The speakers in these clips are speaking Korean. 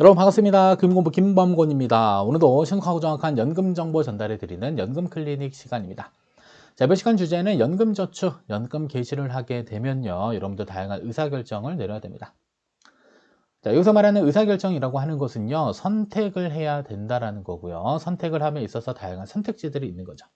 여러분 반갑습니다. 금공부 김범곤입니다. 오늘도 신속하고 정확한 연금 정보 전달해 드리는 연금 클리닉 시간입니다. 자, 이번 시간 주제는 연금 저축, 연금 개시를 하게 되면요. 여러분들 다양한 의사결정을 내려야 됩니다. 자, 여기서 말하는 의사결정이라고 하는 것은요. 선택을 해야 된다라는 거고요. 선택을 함에 있어서 다양한 선택지들이 있는 거죠.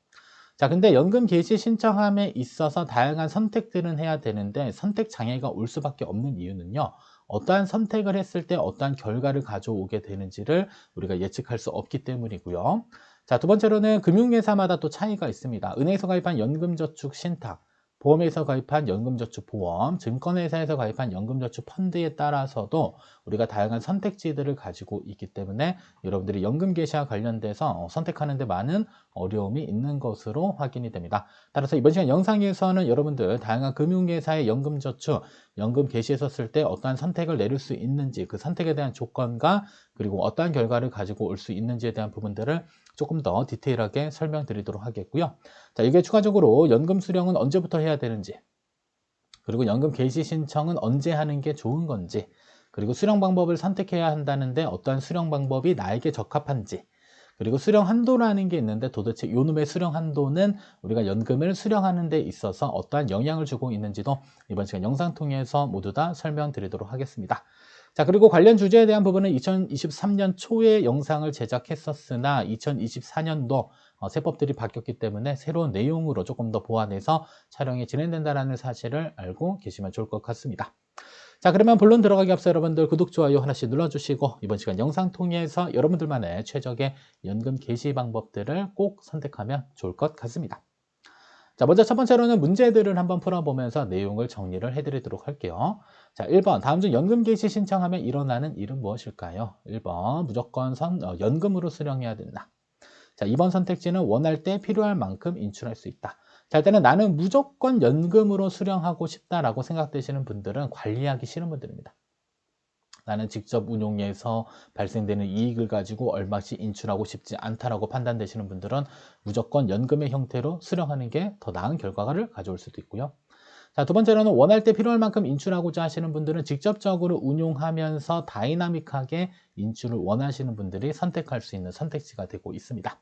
자, 근데 연금 개시 신청함에 있어서 다양한 선택들은 해야 되는데 선택 장애가 올 수밖에 없는 이유는요. 어떠한 선택을 했을 때 어떠한 결과를 가져오게 되는지를 우리가 예측할 수 없기 때문이고요. 자, 두 번째로는 금융회사마다 또 차이가 있습니다. 은행에서 가입한 연금저축 신탁, 보험에서 가입한 연금저축보험, 증권회사에서 가입한 연금저축 펀드에 따라서도 우리가 다양한 선택지들을 가지고 있기 때문에 여러분들이 연금 개시와 관련돼서 선택하는 데 많은 어려움이 있는 것으로 확인이 됩니다. 따라서 이번 시간 영상에서는 여러분들 다양한 금융회사의 연금저축, 연금 개시했었을 때 어떠한 선택을 내릴 수 있는지 그 선택에 대한 조건과 그리고 어떠한 결과를 가지고 올 수 있는지에 대한 부분들을 조금 더 디테일하게 설명드리도록 하겠고요. 자, 이게 추가적으로 연금 수령은 언제부터 해야 되는지, 그리고 연금 개시 신청은 언제 하는 게 좋은 건지, 그리고 수령 방법을 선택해야 한다는데 어떠한 수령 방법이 나에게 적합한지, 그리고 수령 한도라는 게 있는데 도대체 요놈의 수령 한도는 우리가 연금을 수령하는 데 있어서 어떠한 영향을 주고 있는지도 이번 시간 영상 통해서 모두 다 설명드리도록 하겠습니다. 자, 그리고 관련 주제에 대한 부분은 2023년 초에 영상을 제작했었으나 2024년도 어, 세법들이 바뀌었기 때문에 새로운 내용으로 조금 더 보완해서 촬영이 진행된다는 사실을 알고 계시면 좋을 것 같습니다. 자, 그러면 본론 들어가기 앞서 여러분들 구독, 좋아요 하나씩 눌러주시고 이번 시간 영상 통해서 여러분들만의 최적의 연금 개시 방법들을 꼭 선택하면 좋을 것 같습니다. 자, 먼저 첫 번째로는 문제들을 한번 풀어보면서 내용을 정리를 해드리도록 할게요. 자, 1번. 다음 중 연금 개시 신청하면 일어나는 일은 무엇일까요? 1번. 무조건 선, 어, 연금으로 수령해야 된다. 자, 2번 선택지는 원할 때 필요할 만큼 인출할 수 있다. 자, 일단은 나는 무조건 연금으로 수령하고 싶다라고 생각되시는 분들은 관리하기 싫은 분들입니다. 나는 직접 운용해서 발생되는 이익을 가지고 얼마씩 인출하고 싶지 않다라고 판단되시는 분들은 무조건 연금의 형태로 수령하는 게 더 나은 결과를 가져올 수도 있고요. 자, 두 번째로는 원할 때 필요할 만큼 인출하고자 하시는 분들은 직접적으로 운용하면서 다이나믹하게 인출을 원하시는 분들이 선택할 수 있는 선택지가 되고 있습니다.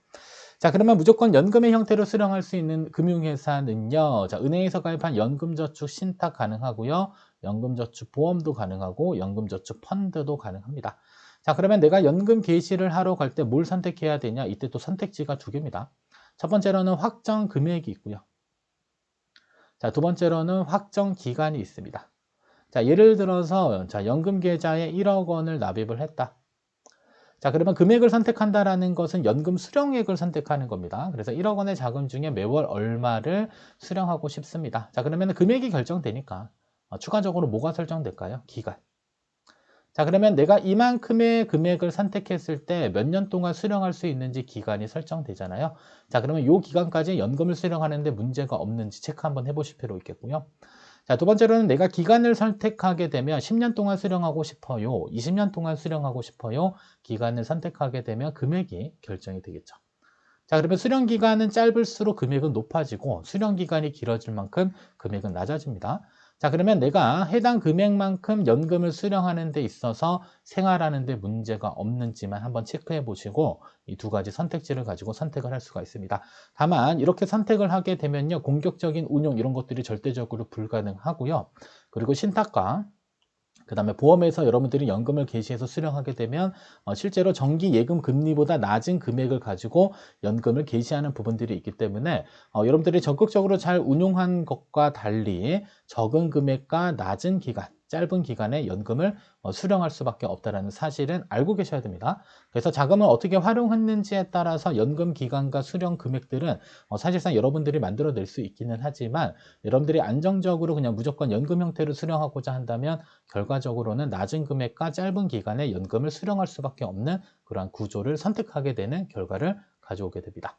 자, 그러면 무조건 연금의 형태로 수령할 수 있는 금융회사는요. 자, 은행에서 가입한 연금저축 신탁 가능하고요. 연금저축 보험도 가능하고 연금저축 펀드도 가능합니다. 자, 그러면 내가 연금 개시를 하러 갈 때 뭘 선택해야 되냐? 이때 또 선택지가 두 개입니다. 첫 번째로는 확정 금액이 있고요. 자, 두 번째로는 확정 기간이 있습니다. 자, 예를 들어서 자, 연금 계좌에 1억 원을 납입을 했다. 자, 그러면 금액을 선택한다라는 것은 연금 수령액을 선택하는 겁니다. 그래서 1억 원의 자금 중에 매월 얼마를 수령하고 싶습니다. 자, 그러면 금액이 결정되니까 어, 추가적으로 뭐가 설정될까요? 기간. 자, 그러면 내가 이만큼의 금액을 선택했을 때 몇 년 동안 수령할 수 있는지 기간이 설정되잖아요. 자, 그러면 이 기간까지 연금을 수령하는데 문제가 없는지 체크 한번 해보실 필요 있겠고요. 자, 두 번째로는 내가 기간을 선택하게 되면 10년 동안 수령하고 싶어요. 20년 동안 수령하고 싶어요. 기간을 선택하게 되면 금액이 결정이 되겠죠. 자, 그러면 수령 기간은 짧을수록 금액은 높아지고 수령 기간이 길어질 만큼 금액은 낮아집니다. 자, 그러면 내가 해당 금액만큼 연금을 수령하는 데 있어서 생활하는 데 문제가 없는지만 한번 체크해 보시고 이 두 가지 선택지를 가지고 선택을 할 수가 있습니다. 다만 이렇게 선택을 하게 되면요. 공격적인 운용 이런 것들이 절대적으로 불가능하고요. 그리고 신탁과 그 다음에 보험에서 여러분들이 연금을 개시해서 수령하게 되면 어, 실제로 정기 예금 금리보다 낮은 금액을 가지고 연금을 개시하는 부분들이 있기 때문에 어, 여러분들이 적극적으로 잘 운용한 것과 달리 적은 금액과 낮은 기간 짧은 기간에 연금을 어, 수령할 수밖에 없다는 사실은 알고 계셔야 됩니다. 그래서 자금을 어떻게 활용했는지에 따라서 연금 기간과 수령 금액들은 어, 사실상 여러분들이 만들어낼 수 있기는 하지만 여러분들이 안정적으로 그냥 무조건 연금 형태로 수령하고자 한다면 결과적으로는 낮은 금액과 짧은 기간에 연금을 수령할 수밖에 없는 그러한 구조를 선택하게 되는 결과를 가져오게 됩니다.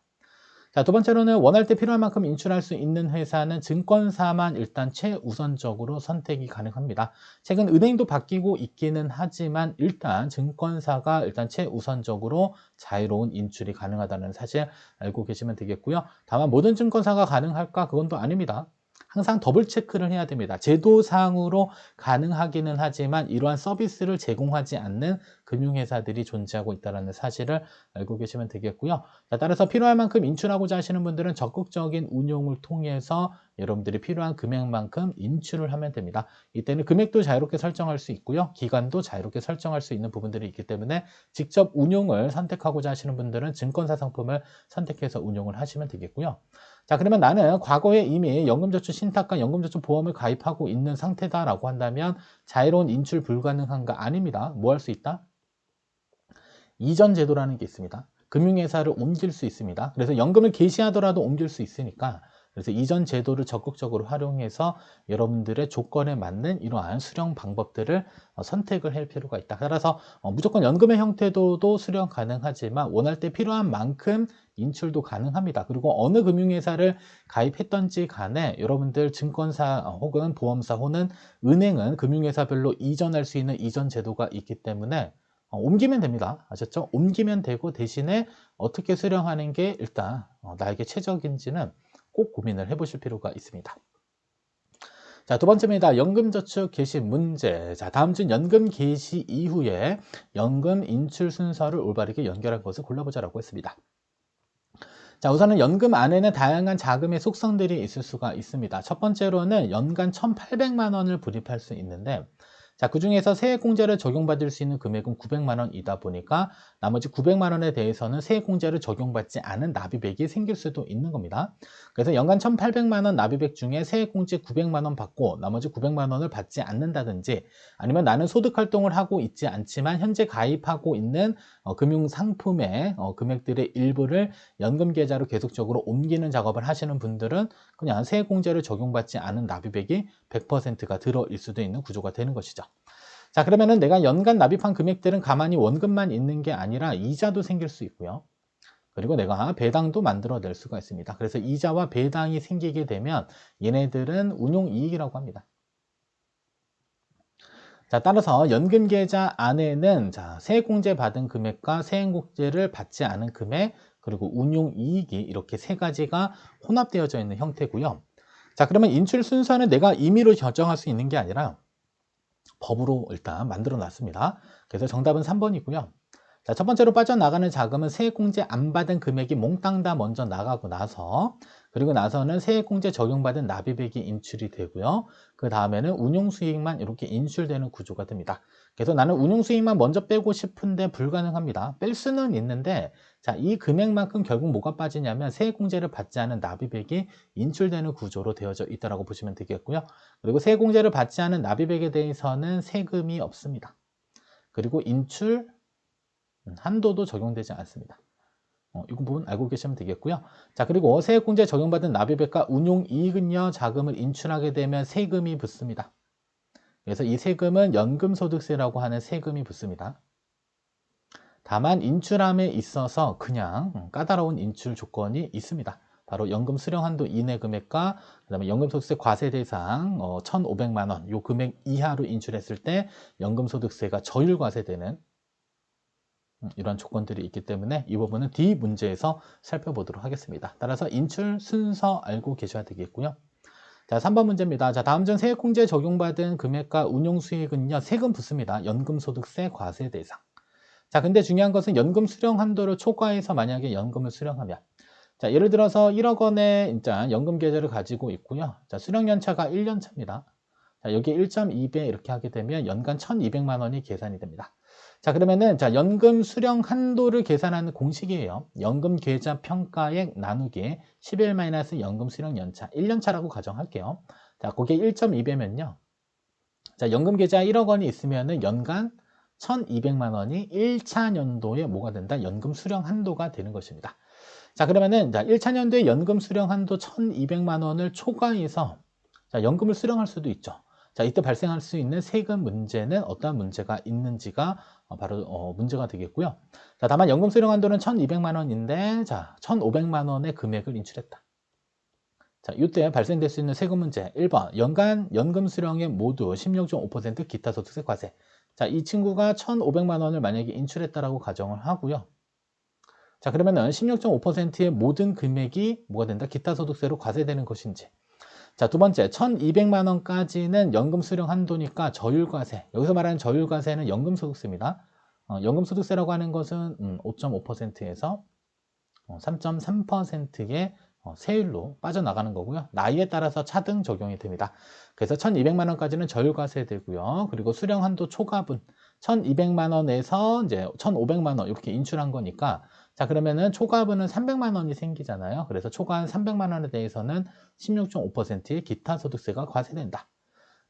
자, 두 번째로는 원할 때 필요한 만큼 인출할 수 있는 회사는 증권사만 일단 최우선적으로 선택이 가능합니다. 최근 은행도 바뀌고 있기는 하지만 일단 증권사가 일단 최우선적으로 자유로운 인출이 가능하다는 사실 알고 계시면 되겠고요. 다만 모든 증권사가 가능할까? 그건 또 아닙니다. 항상 더블 체크를 해야 됩니다. 제도상으로 가능하기는 하지만 이러한 서비스를 제공하지 않는 금융회사들이 존재하고 있다는 사실을 알고 계시면 되겠고요. 자, 따라서 필요할 만큼 인출하고자 하시는 분들은 적극적인 운용을 통해서 여러분들이 필요한 금액만큼 인출을 하면 됩니다. 이때는 금액도 자유롭게 설정할 수 있고요. 기간도 자유롭게 설정할 수 있는 부분들이 있기 때문에 직접 운용을 선택하고자 하시는 분들은 증권사 상품을 선택해서 운용을 하시면 되겠고요. 자, 그러면 나는 과거에 이미 연금저축 신탁과 연금저축 보험을 가입하고 있는 상태다라고 한다면 자유로운 인출 불가능한가? 아닙니다. 뭐 할 수 있다? 이전 제도라는 게 있습니다. 금융회사를 옮길 수 있습니다. 그래서 연금을 개시하더라도 옮길 수 있으니까 그래서 이전 제도를 적극적으로 활용해서 여러분들의 조건에 맞는 이러한 수령 방법들을 어, 선택을 할 필요가 있다. 따라서 어, 무조건 연금의 형태도도 수령 가능하지만 원할 때 필요한 만큼 인출도 가능합니다. 그리고 어느 금융회사를 가입했던지 간에 여러분들 증권사 어, 혹은 보험사 혹은 은행은 금융회사별로 이전할 수 있는 이전 제도가 있기 때문에 어, 옮기면 됩니다. 아셨죠? 옮기면 되고 대신에 어떻게 수령하는 게 일단 어, 나에게 최적인지는 꼭 고민을 해보실 필요가 있습니다. 자, 두 번째입니다. 연금저축 개시 문제. 자, 다음 중 연금 개시 이후에 연금 인출 순서를 올바르게 연결한 것을 골라보자라고 했습니다. 자, 우선은 연금 안에는 다양한 자금의 속성들이 있을 수가 있습니다. 첫 번째로는 연간 1,800만 원을 불입할 수 있는데 자, 그 중에서 세액공제를 적용받을 수 있는 금액은 900만 원이다 보니까 나머지 900만 원에 대해서는 세액공제를 적용받지 않은 납입액이 생길 수도 있는 겁니다. 그래서 연간 1,800만 원 납입액 중에 세액공제 900만 원 받고 나머지 900만 원을 받지 않는다든지 아니면 나는 소득 활동을 하고 있지 않지만 현재 가입하고 있는 어, 금융상품의 어, 금액들의 일부를 연금 계좌로 계속적으로 옮기는 작업을 하시는 분들은 그냥 세액공제를 적용받지 않은 납입액이 100%가 들어일 수도 있는 구조가 되는 것이죠. 자, 그러면은 내가 연간 납입한 금액들은 가만히 원금만 있는 게 아니라 이자도 생길 수 있고요. 그리고 내가 배당도 만들어낼 수가 있습니다. 그래서 이자와 배당이 생기게 되면 얘네들은 운용이익이라고 합니다. 자, 따라서 연금 계좌 안에는 자, 세액공제 받은 금액과 세액공제를 받지 않은 금액, 그리고 운용이익이 이렇게 세 가지가 혼합되어져 있는 형태고요. 자, 그러면 인출 순서는 내가 임의로 결정할 수 있는 게 아니라 법으로 일단 만들어 놨습니다. 그래서 정답은 3번이고요. 자, 첫 번째로 빠져나가는 자금은 세액공제 안 받은 금액이 몽땅 다 먼저 나가고 나서 그리고 나서는 세액공제 적용받은 납입액이 인출이 되고요. 그 다음에는 운용수익만 이렇게 인출되는 구조가 됩니다. 그래서 나는 운용수익만 먼저 빼고 싶은데 불가능합니다. 뺄 수는 있는데 자, 이 금액만큼 결국 뭐가 빠지냐면 세액공제를 받지 않은 납입액이 인출되는 구조로 되어져 있다고 보시면 되겠고요. 그리고 세액공제를 받지 않은 납입액에 대해서는 세금이 없습니다. 그리고 인출 음, 한도도 적용되지 않습니다. 어, 이 부분 알고 계시면 되겠고요. 자, 그리고 세액공제 적용받은 납입액과 운용이익은요, 자금을 인출하게 되면 세금이 붙습니다. 그래서 이 세금은 연금소득세라고 하는 세금이 붙습니다. 다만 인출함에 있어서 그냥 까다로운 인출 조건이 있습니다. 바로 연금 수령 한도 이내 금액과 그다음에 연금소득세 과세 대상 어, 1,500만 원, 요 금액 이하로 인출했을 때 연금소득세가 저율 과세되는 음, 이런 조건들이 있기 때문에 이 부분은 D 문제에서 살펴보도록 하겠습니다. 따라서 인출 순서 알고 계셔야 되겠고요. 자, 3번 문제입니다. 자, 다음 중 세액공제 적용받은 금액과 운용 수익은요, 세금 붙습니다. 연금소득세 과세 대상. 자, 근데 중요한 것은 연금 수령 한도를 초과해서 만약에 연금을 수령하면 자, 예를 들어서 1억 원의 일단 연금 계좌를 가지고 있고요. 자, 수령 연차가 1년 차입니다. 자, 여기 1.2배 이렇게 하게 되면 연간 1,200만 원이 계산이 됩니다. 자, 그러면은 자, 연금 수령 한도를 계산하는 공식이에요. 연금 계좌 평가액 나누기 11 마이너스 연금 수령 연차 1년 차라고 가정할게요. 자, 거기에 1.2배면요. 자, 연금 계좌 1억 원이 있으면은 연간 1,200만 원이 1차 년도에 뭐가 된다? 연금 수령 한도가 되는 것입니다. 자, 그러면은 자, 1차 년도에 연금 수령 한도 1,200만 원을 초과해서 자, 연금을 수령할 수도 있죠. 자, 이때 발생할 수 있는 세금 문제는 어떠한 문제가 있는지가 어, 바로 어, 문제가 되겠고요. 자, 다만 연금 수령 한도는 1,200만 원인데 자, 1,500만 원의 금액을 인출했다. 자, 이때 발생될 수 있는 세금 문제 1번 연간 연금 수령액 모두 16.5% 기타 소득세 과세. 자, 이 친구가 1,500만 원을 만약에 인출했다라고 가정을 하고요. 자, 그러면은 16.5%의 모든 금액이 뭐가 된다? 기타 소득세로 과세되는 것인지 자, 두 번째, 1200만 원까지는 연금 수령 한도니까 저율과세. 여기서 말하는 저율과세는 연금 소득세입니다. 어, 연금 소득세라고 하는 것은 음, 5.5%에서 어, 3.3%의 어, 세율로 빠져나가는 거고요. 나이에 따라서 차등 적용이 됩니다. 그래서 1200만 원까지는 저율과세 되고요. 그리고 수령 한도 초과분 1200만 원에서 이제 1500만 원 이렇게 인출한 거니까 자 그러면은 초과분은 300만 원이 생기잖아요. 그래서 초과한 300만 원에 대해서는 16.5%의 기타 소득세가 과세된다.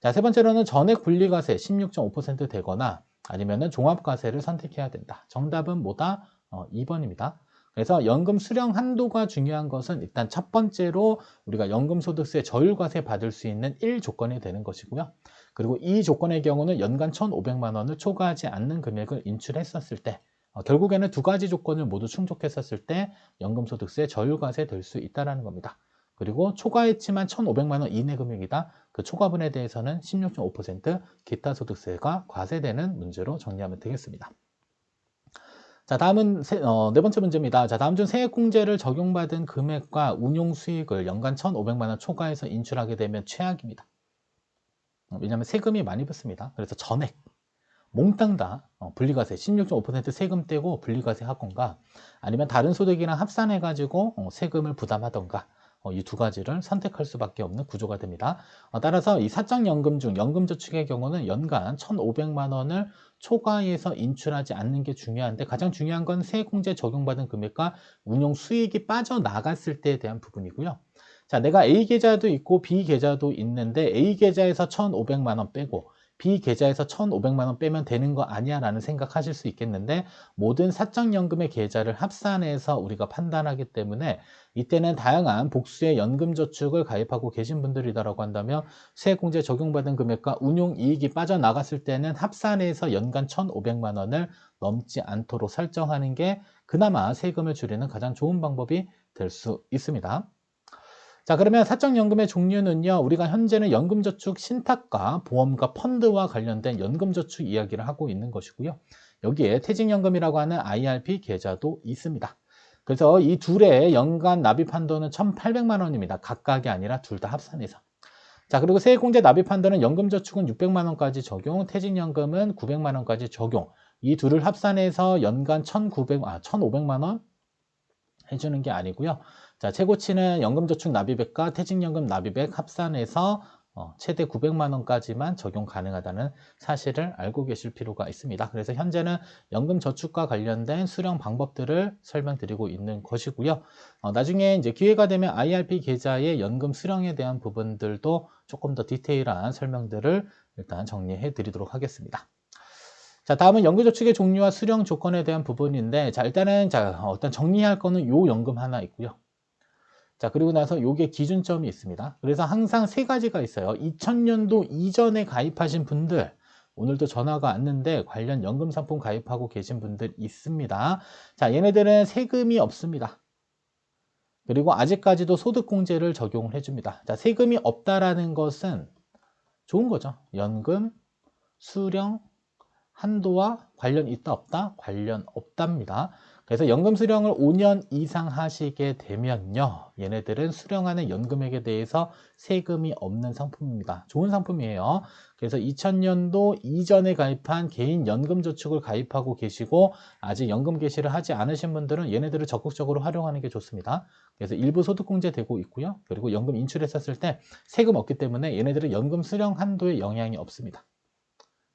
자, 세 번째로는 전액 분리과세 16.5% 되거나 아니면은 종합과세를 선택해야 된다. 정답은 뭐다? 어, 2번입니다. 그래서 연금 수령 한도가 중요한 것은 일단 첫 번째로 우리가 연금소득세 저율과세 받을 수 있는 1 조건이 되는 것이고요. 그리고 이 조건의 경우는 연간 1,500만 원을 초과하지 않는 금액을 인출했었을 때 어, 결국에는 두 가지 조건을 모두 충족했었을 때 연금소득세 저율과세 될 수 있다는 겁니다. 그리고 초과했지만 1,500만 원 이내 금액이다. 그 초과분에 대해서는 16.5% 기타 소득세가 과세되는 문제로 정리하면 되겠습니다. 자, 다음은 세, 어, 네 번째 문제입니다. 자, 다음 중 세액공제를 적용받은 금액과 운용 수익을 연간 1,500만 원 초과해서 인출하게 되면 최악입니다. 어, 왜냐하면 세금이 많이 붙습니다. 그래서 전액, 몽땅 다 어, 분리과세 16.5% 세금 떼고 분리과세 하건가 아니면 다른 소득이랑 합산해가지고 어, 세금을 부담하던가 어, 이 두 가지를 선택할 수밖에 없는 구조가 됩니다. 어, 따라서 이 사적연금 중 연금저축의 경우는 연간 1,500만 원을 초과해서 인출하지 않는 게 중요한데 가장 중요한 건 세액공제 적용받은 금액과 운용 수익이 빠져나갔을 때에 대한 부분이고요. 자, 내가 A 계좌도 있고 B 계좌도 있는데 A 계좌에서 1,500만 원 빼고 B 계좌에서 1,500만 원 빼면 되는 거 아니야 라는 생각하실 수 있겠는데 모든 사적연금의 계좌를 합산해서 우리가 판단하기 때문에 이때는 다양한 복수의 연금저축을 가입하고 계신 분들이다라고 한다면 세액공제 적용받은 금액과 운용이익이 빠져나갔을 때는 합산해서 연간 1,500만 원을 넘지 않도록 설정하는 게 그나마 세금을 줄이는 가장 좋은 방법이 될 수 있습니다. 자, 그러면 사적연금의 종류는요, 우리가 현재는 연금저축 신탁과 보험과 펀드와 관련된 연금저축 이야기를 하고 있는 것이고요. 여기에 퇴직연금이라고 하는 IRP 계좌도 있습니다. 그래서 이 둘의 연간 납입 한도는 1,800만 원입니다. 각각이 아니라 둘 다 합산해서. 자, 그리고 세액공제 납입 한도는 연금저축은 600만 원까지 적용, 퇴직연금은 900만 원까지 적용. 이 둘을 합산해서 연간 1,900, 아, 1,500만 원 해주는 게 아니고요. 자, 최고치는 연금저축 납입액과 퇴직연금 납입액 합산해서 어, 최대 900만 원까지만 적용 가능하다는 사실을 알고 계실 필요가 있습니다. 그래서 현재는 연금 저축과 관련된 수령 방법들을 설명드리고 있는 것이고요. 어, 나중에 이제 기회가 되면 IRP 계좌의 연금 수령에 대한 부분들도 조금 더 디테일한 설명들을 일단 정리해 드리도록 하겠습니다. 자, 다음은 연금저축의 종류와 수령 조건에 대한 부분인데, 자, 일단은, 자, 어떤 정리할 거는 요 연금 하나 있고요. 자, 그리고 나서 요게 기준점이 있습니다. 그래서 항상 세 가지가 있어요. 2000년도 이전에 가입하신 분들, 오늘도 전화가 왔는데 관련 연금 상품 가입하고 계신 분들 있습니다. 자, 얘네들은 세금이 없습니다. 그리고 아직까지도 소득공제를 적용을 해줍니다. 자, 세금이 없다라는 것은 좋은 거죠. 연금, 수령, 한도와 관련 있다 없다? 관련 없답니다. 그래서 연금 수령을 5년 이상 하시게 되면요. 얘네들은 수령하는 연금액에 대해서 세금이 없는 상품입니다. 좋은 상품이에요. 그래서 2000년도 이전에 가입한 개인 연금 저축을 가입하고 계시고 아직 연금 개시를 하지 않으신 분들은 얘네들을 적극적으로 활용하는 게 좋습니다. 그래서 일부 소득공제 되고 있고요. 그리고 연금 인출했었을 때 세금 없기 때문에 얘네들은 연금 수령 한도에 영향이 없습니다.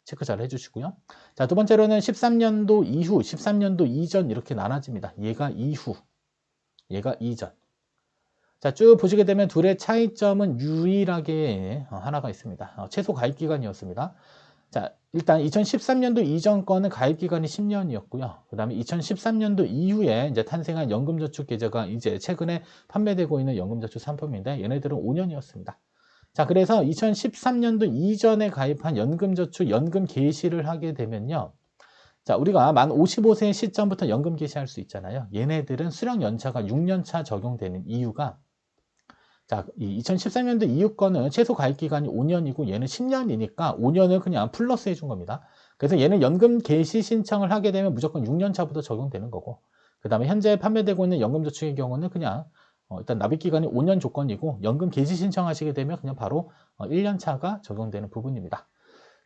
체크 잘 해주시고요. 자, 두 번째로는 13년도 이후, 13년도 이전 이렇게 나눠집니다. 얘가 이후, 얘가 이전. 자, 쭉 보시게 되면 둘의 차이점은 유일하게 어, 하나가 있습니다. 어, 최소 가입 기간이었습니다. 자, 일단 2013년도 이전 거는 가입 기간이 10년이었고요. 그 다음에 2013년도 이후에 이제 탄생한 연금저축 계좌가 이제 최근에 판매되고 있는 연금저축 상품인데 얘네들은 5년이었습니다. 자, 그래서 2013년도 이전에 가입한 연금저축 연금 개시를 하게 되면요. 자, 우리가 만 55세 시점부터 연금 개시할 수 있잖아요. 얘네들은 수령 연차가 6년차 적용되는 이유가 자, 이 2013년도 이후 거는 최소 가입 기간이 5년이고 얘는 10년이니까 5년을 그냥 플러스 해준 겁니다. 그래서 얘는 연금 개시 신청을 하게 되면 무조건 6년 차부터 적용되는 거고 그 다음에 현재 판매되고 있는 연금저축의 경우는 그냥 어, 일단 납입 기간이 5년 조건이고 연금 개시 신청하시게 되면 그냥 바로 어, 1년 차가 적용되는 부분입니다.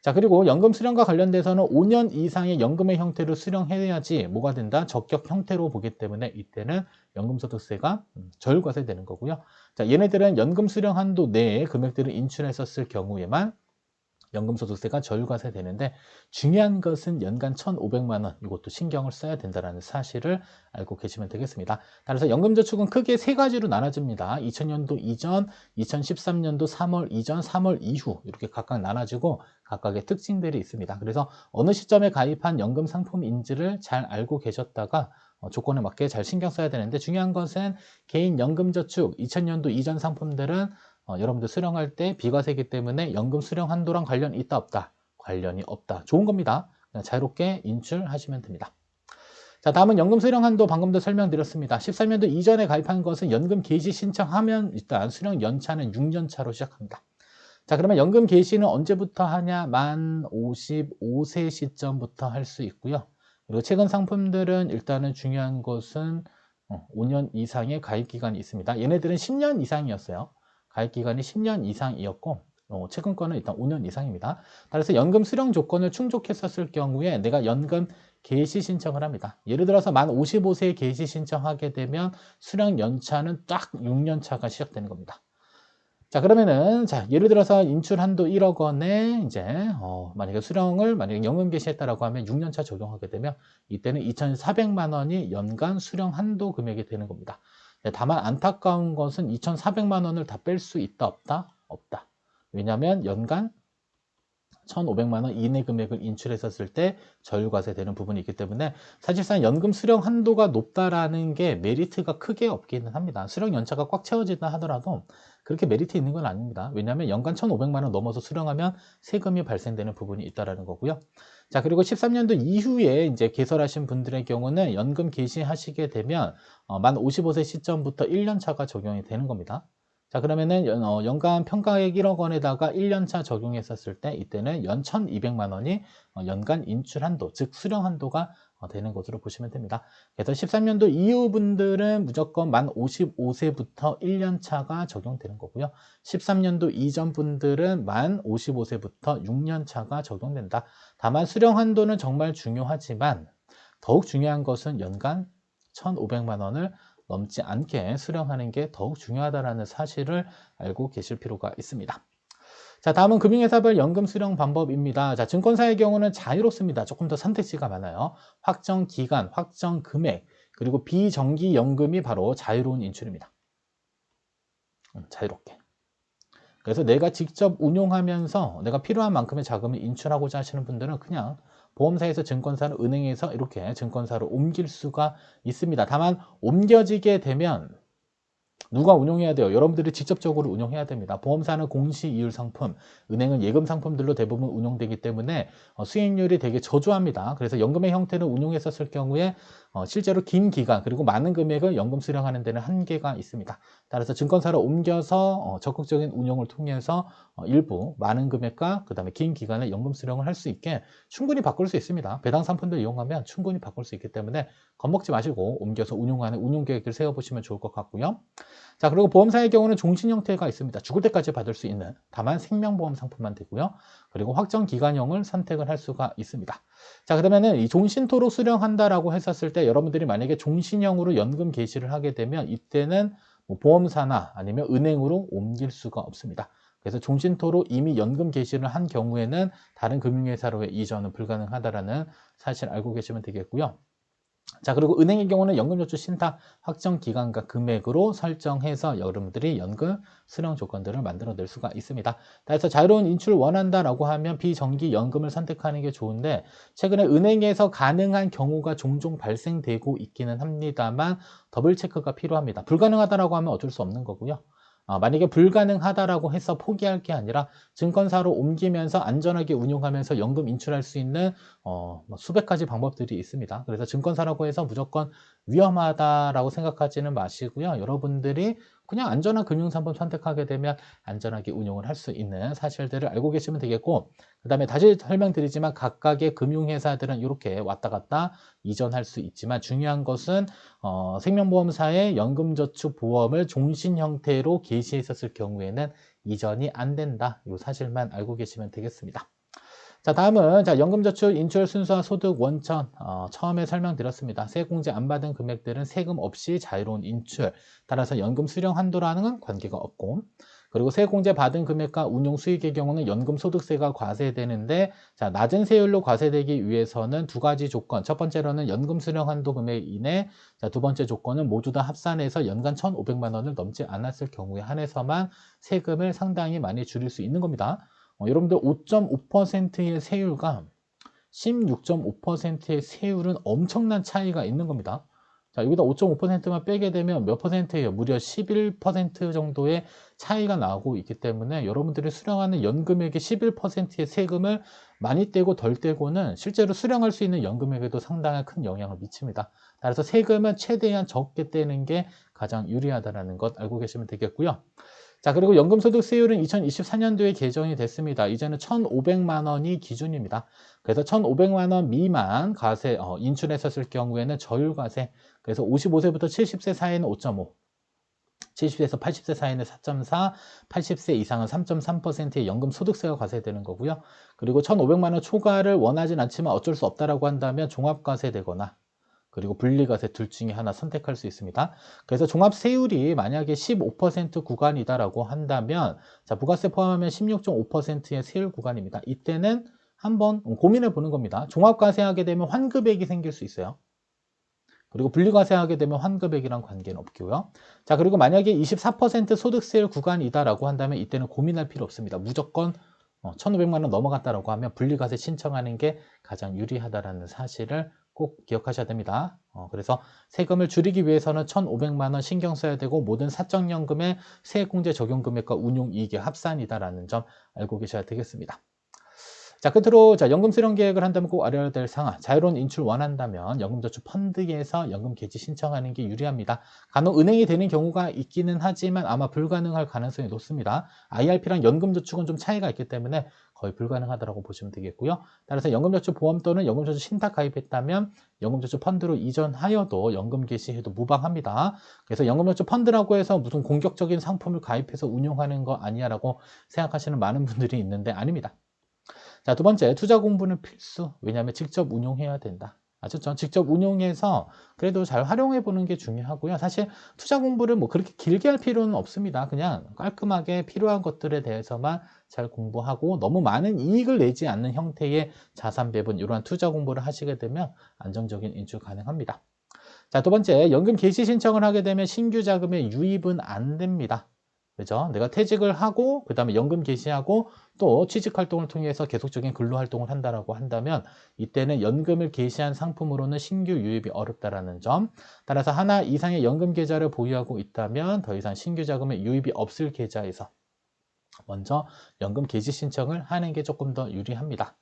자, 그리고 연금 수령과 관련돼서는 5년 이상의 연금의 형태로 수령해야지 뭐가 된다? 적격 형태로 보기 때문에 이때는 연금소득세가 음, 절과세 되는 거고요. 자, 얘네들은 연금 수령 한도 내에 금액들을 인출했었을 경우에만 연금소득세가 절과세 되는데 중요한 것은 연간 1,500만 원 이것도 신경을 써야 된다는 사실을 알고 계시면 되겠습니다. 따라서 연금저축은 크게 세 가지로 나눠집니다. 2000년도 이전, 2013년도 3월 이전, 3월 이후 이렇게 각각 나눠지고 각각의 특징들이 있습니다. 그래서 어느 시점에 가입한 연금 상품인지를 잘 알고 계셨다가 어, 조건에 맞게 잘 신경 써야 되는데 중요한 것은 개인 연금저축 2000년도 이전 상품들은 어, 여러분들 수령할 때 비과세이기 때문에 연금 수령 한도랑 관련이 있다 없다? 관련이 없다. 좋은 겁니다. 그냥 자유롭게 인출하시면 됩니다. 자 다음은 연금 수령 한도 방금도 설명드렸습니다. 14년도 이전에 가입한 것은 연금 개시 신청하면 일단 수령 연차는 6년 차로 시작합니다. 자 그러면 연금 개시는 언제부터 하냐? 만 55세 시점부터 할 수 있고요. 그리고 최근 상품들은 일단은 중요한 것은 5년 어, 이상의 가입 기간이 있습니다. 얘네들은 10년 이상이었어요 가입 기간이 10년 이상이었고 어, 최근 거는 일단 5년 이상입니다. 따라서 연금 수령 조건을 충족했었을 경우에 내가 연금 개시 신청을 합니다. 예를 들어서 만 55세에 개시 신청하게 되면 수령 연차는 딱 6년 차가 시작되는 겁니다. 자 그러면은 자 예를 들어서 인출 한도 1억 원에 이제 어, 만약에 수령을 만약에 연금 개시했다라고 하면 6년 차 적용하게 되면 이때는 2,400만 원이 연간 수령 한도 금액이 되는 겁니다. 네, 다만 안타까운 것은 2,400만 원을 다 뺄 수 있다 없다? 없다. 왜냐하면 연간 1,500만 원 이내 금액을 인출했었을 때 저율과세 되는 부분이 있기 때문에 사실상 연금 수령 한도가 높다라는 게 메리트가 크게 없기는 합니다. 수령 연차가 꽉 채워진다 하더라도 그렇게 메리트 있는 건 아닙니다. 왜냐하면 연간 1,500만 원 넘어서 수령하면 세금이 발생되는 부분이 있다라는 거고요. 자, 그리고 13년도 이후에 이제 개설하신 분들의 경우는 연금 개시하시게 되면 어, 만 55세 시점부터 1년 차가 적용이 되는 겁니다. 자 그러면은 연, 어, 연간 평가액 1억 원에다가 1년차 적용했었을 때 이때는 연 1200만 원이 어, 연간 인출 한도 즉 수령 한도가 어, 되는 것으로 보시면 됩니다. 그래서 13년도 이후 분들은 무조건 만 55세부터 1년차가 적용되는 거고요. 13년도 이전 분들은 만 55세부터 6년차가 적용된다. 다만 수령 한도는 정말 중요하지만 더욱 중요한 것은 연간 1,500만 원을 넘지 않게 수령하는 게 더욱 중요하다는 사실을 알고 계실 필요가 있습니다. 자, 다음은 금융회사별 연금 수령 방법입니다. 자, 증권사의 경우는 자유롭습니다. 조금 더 선택지가 많아요. 확정 기간, 확정 금액, 그리고 비정기 연금이 바로 자유로운 인출입니다. 음, 자유롭게. 그래서 내가 직접 운용하면서 내가 필요한 만큼의 자금을 인출하고자 하시는 분들은 그냥 보험사에서 증권사를 은행에서 이렇게 증권사로 옮길 수가 있습니다. 다만 옮겨지게 되면 누가 운용해야 돼요? 여러분들이 직접적으로 운용해야 됩니다. 보험사는 공시이율 상품, 은행은 예금 상품들로 대부분 운용되기 때문에 어, 수익률이 되게 저조합니다. 그래서 연금의 형태를 운용했었을 경우에 어, 실제로 긴 기간 그리고 많은 금액을 연금 수령하는 데는 한계가 있습니다. 따라서 증권사로 옮겨서 어, 적극적인 운용을 통해서 어, 일부 많은 금액과 그 다음에 긴 기간에 연금 수령을 할 수 있게 충분히 바꿀 수 있습니다. 배당 상품들 이용하면 충분히 바꿀 수 있기 때문에 겁먹지 마시고 옮겨서 운용하는 운용 계획을 세워보시면 좋을 것 같고요. 자 그리고 보험사의 경우는 종신 형태가 있습니다. 죽을 때까지 받을 수 있는 다만 생명보험 상품만 되고요. 그리고 확정 기간형을 선택을 할 수가 있습니다. 자 그러면은 이 종신토로 수령한다라고 했었을 때 여러분들이 만약에 종신형으로 연금 개시를 하게 되면 이때는 뭐 보험사나 아니면 은행으로 옮길 수가 없습니다. 그래서 종신토로 이미 연금 개시를 한 경우에는 다른 금융회사로의 이전은 불가능하다라는 사실 알고 계시면 되겠고요. 자 그리고 은행의 경우는 연금저축 신탁 확정 기간과 금액으로 설정해서 여러분들이 연금 수령 조건들을 만들어낼 수가 있습니다. 그래서 자유로운 인출을 원한다라고 하면 비정기 연금을 선택하는 게 좋은데 최근에 은행에서 가능한 경우가 종종 발생되고 있기는 합니다만 더블 체크가 필요합니다. 불가능하다라고 하면 어쩔 수 없는 거고요. 아, 만약에 불가능하다라고 해서 포기할 게 아니라 증권사로 옮기면서 안전하게 운용하면서 연금 인출할 수 있는 어, 뭐 수백 가지 방법들이 있습니다. 그래서 증권사라고 해서 무조건 위험하다라고 생각하지는 마시고요. 여러분들이 그냥 안전한 금융상품 선택하게 되면 안전하게 운용을 할 수 있는 사실들을 알고 계시면 되겠고 그 다음에 다시 설명드리지만 각각의 금융회사들은 이렇게 왔다 갔다 이전할 수 있지만 중요한 것은 어, 생명보험사의 연금저축보험을 종신 형태로 개시했었을 경우에는 이전이 안 된다. 이 사실만 알고 계시면 되겠습니다 자 다음은 자 연금저축 인출 순수화 소득 원천 어, 처음에 설명드렸습니다. 세공제 안 받은 금액들은 세금 없이 자유로운 인출 따라서 연금 수령 한도라는 관계가 없고 그리고 세공제 받은 금액과 운용 수익의 경우는 연금 소득세가 과세되는데 자 낮은 세율로 과세되기 위해서는 두 가지 조건 첫 번째로는 연금 수령 한도 금액 이내 자두 번째 조건은 모두 다 합산해서 연간 1,500만 원을 넘지 않았을 경우에 한해서만 세금을 상당히 많이 줄일 수 있는 겁니다. 어, 여러분들 5.5%의 세율과 16.5%의 세율은 엄청난 차이가 있는 겁니다. 자, 여기다 5.5%만 빼게 되면 몇 퍼센트예요? 무려 11% 정도의 차이가 나오고 있기 때문에 여러분들이 수령하는 연금액의 11%의 세금을 많이 떼고 덜 떼고는 실제로 수령할 수 있는 연금액에도 상당한 큰 영향을 미칩니다. 따라서 세금은 최대한 적게 떼는 게 가장 유리하다는 것 알고 계시면 되겠고요. 자, 그리고 연금소득세율은 2024년도에 개정이 됐습니다. 이제는 1,500만 원이 기준입니다. 그래서 1,500만 원 미만 과세 어, 인출했었을 경우에는 저율과세. 그래서 55세부터 70세 사이는 5.5. 70세에서 80세 사이는 4.4, 80세 이상은 3.3%의 연금 소득세가 과세되는 거고요. 그리고 1,500만 원 초과를 원하진 않지만 어쩔 수 없다라고 한다면 종합과세 되거나 그리고 분리과세 둘 중에 하나 선택할 수 있습니다. 그래서 종합세율이 만약에 15% 구간이다라고 한다면 자 부가세 포함하면 16.5%의 세율 구간입니다. 이때는 한번 고민해 보는 겁니다. 종합과세 하게 되면 환급액이 생길 수 있어요. 그리고 분리과세 하게 되면 환급액이랑 관계는 없고요. 자 그리고 만약에 24% 소득세율 구간이다라고 한다면 이때는 고민할 필요 없습니다. 무조건 1,500만 어, 원 넘어갔다라고 하면 분리과세 신청하는 게 가장 유리하다라는 사실을 꼭 기억하셔야 됩니다. 어, 그래서 세금을 줄이기 위해서는 1,500만 원 신경 써야 되고 모든 사적연금의 세액공제 적용 금액과 운용 이익의 합산이다라는 점 알고 계셔야 되겠습니다. 자 끝으로 자 연금 수령 계획을 한다면 꼭 알아야 될 상황. 자유로운 인출 원한다면 연금저축 펀드에서 연금 개지 신청하는 게 유리합니다. 간혹 은행이 되는 경우가 있기는 하지만 아마 불가능할 가능성이 높습니다. IRP랑 연금저축은 좀 차이가 있기 때문에 거의 불가능하다고 보시면 되겠고요. 따라서 연금저축 보험 또는 연금저축 신탁 가입했다면 연금저축 펀드로 이전하여도 연금 개시해도 무방합니다. 그래서 연금저축 펀드라고 해서 무슨 공격적인 상품을 가입해서 운용하는 거 아니야 라고 생각하시는 많은 분들이 있는데 아닙니다 자, 두 번째, 투자 공부는 필수. 왜냐하면 직접 운용해야 된다. 아셨죠? 직접 운용해서 그래도 잘 활용해 보는 게 중요하고요. 사실 투자 공부를 뭐 그렇게 길게 할 필요는 없습니다. 그냥 깔끔하게 필요한 것들에 대해서만 잘 공부하고 너무 많은 이익을 내지 않는 형태의 자산 배분 이러한 투자 공부를 하시게 되면 안정적인 인출 가능합니다. 자, 두 번째, 연금 개시 신청을 하게 되면 신규 자금의 유입은 안 됩니다. 그죠? 내가 퇴직을 하고 그 다음에 연금 개시하고 또 취직 활동을 통해서 계속적인 근로 활동을 한다라고 한다면 이때는 연금을 개시한 상품으로는 신규 유입이 어렵다라는 점. 따라서 하나 이상의 연금 계좌를 보유하고 있다면 더 이상 신규 자금의 유입이 없을 계좌에서 먼저 연금 개시 신청을 하는 게 조금 더 유리합니다.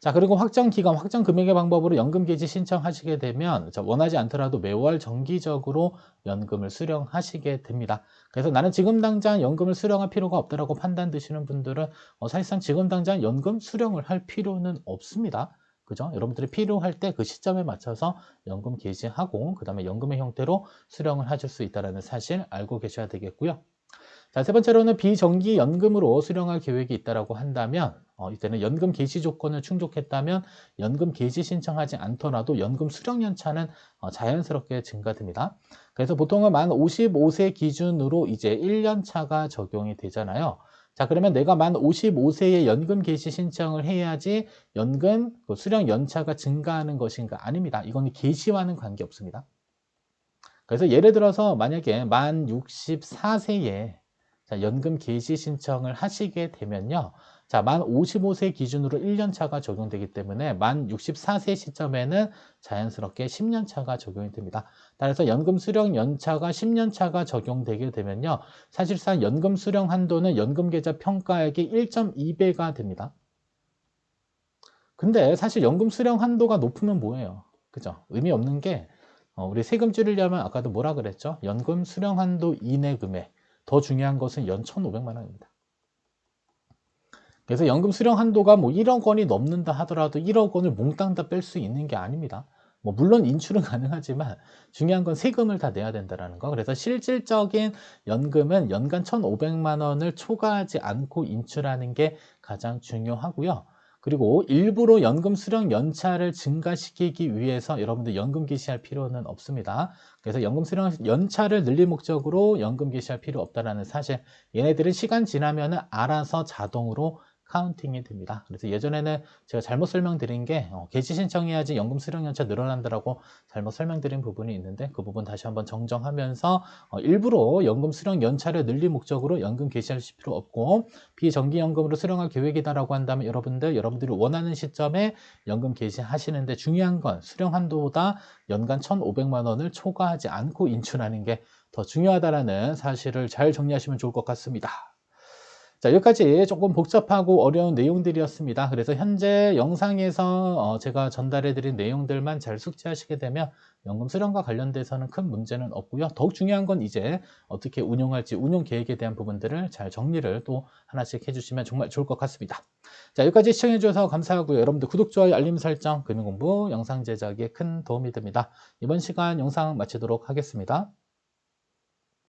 자 그리고 확정 기간, 확정 금액의 방법으로 연금 개시 신청하시게 되면 원하지 않더라도 매월 정기적으로 연금을 수령하시게 됩니다. 그래서 나는 지금 당장 연금을 수령할 필요가 없다라고 판단 드시는 분들은 어, 사실상 지금 당장 연금 수령을 할 필요는 없습니다. 그죠? 여러분들이 필요할 때 그 시점에 맞춰서 연금 개시하고 그 다음에 연금의 형태로 수령을 하실 수 있다는 사실 알고 계셔야 되겠고요. 자, 세 번째로는 비정기 연금으로 수령할 계획이 있다고 한다면 어, 이때는 연금 개시 조건을 충족했다면 연금 개시 신청하지 않더라도 연금 수령 연차는 어, 자연스럽게 증가됩니다. 그래서 보통은 만 55세 기준으로 이제 1년 차가 적용이 되잖아요. 자 그러면 내가 만 55세에 연금 개시 신청을 해야지 연금 그 수령 연차가 증가하는 것인가 아닙니다. 이건 개시와는 관계없습니다. 그래서 예를 들어서 만약에 만 64세에 연금 개시 신청을 하시게 되면요. 자, 만 55세 기준으로 1년 차가 적용되기 때문에 만 64세 시점에는 자연스럽게 10년 차가 적용이 됩니다. 따라서 연금 수령 연차가 10년 차가 적용되게 되면요. 사실상 연금 수령 한도는 연금 계좌 평가액의 1.2배가 됩니다. 근데 사실 연금 수령 한도가 높으면 뭐예요? 그죠? 의미 없는 게 어, 우리 세금 줄이려면 아까도 뭐라 그랬죠? 연금 수령 한도 이내 금액 더 중요한 것은 연 1,500만 원입니다. 그래서 연금 수령 한도가 뭐 1억 원이 넘는다 하더라도 1억 원을 몽땅 다 뺄 수 있는 게 아닙니다. 뭐 물론 인출은 가능하지만 중요한 건 세금을 다 내야 된다는 거. 그래서 실질적인 연금은 연간 1,500만 원을 초과하지 않고 인출하는 게 가장 중요하고요. 그리고 일부러 연금 수령 연차를 증가시키기 위해서 여러분들 연금 개시할 필요는 없습니다. 그래서 연금 수령 연차를 늘릴 목적으로 연금 개시할 필요 없다라는 사실. 얘네들은 시간 지나면은 알아서 자동으로 카운팅이 됩니다. 그래서 예전에는 제가 잘못 설명드린 게 어, 개시 신청해야지 연금 수령 연차 늘어난다라고 잘못 설명드린 부분이 있는데 그 부분 다시 한번 정정하면서 어, 일부러 연금 수령 연차를 늘릴 목적으로 연금 개시하실 필요 없고 비정기연금으로 수령할 계획이다라고 한다면 여러분들 여러분들이 원하는 시점에 연금 개시하시는데 중요한 건 수령 한도보다 연간 1,500만 원을 초과하지 않고 인출하는 게 더 중요하다라는 사실을 잘 정리하시면 좋을 것 같습니다. 자, 여기까지 조금 복잡하고 어려운 내용들이었습니다. 그래서 현재 영상에서 어, 제가 전달해드린 내용들만 잘 숙지하시게 되면 연금 수령과 관련돼서는 큰 문제는 없고요. 더욱 중요한 건 이제 어떻게 운용할지 운용 계획에 대한 부분들을 잘 정리를 또 하나씩 해주시면 정말 좋을 것 같습니다. 자, 여기까지 시청해주셔서 감사하고요. 여러분들 구독, 좋아요, 알림 설정, 금융공부 영상 제작에 큰 도움이 됩니다. 이번 시간 영상 마치도록 하겠습니다.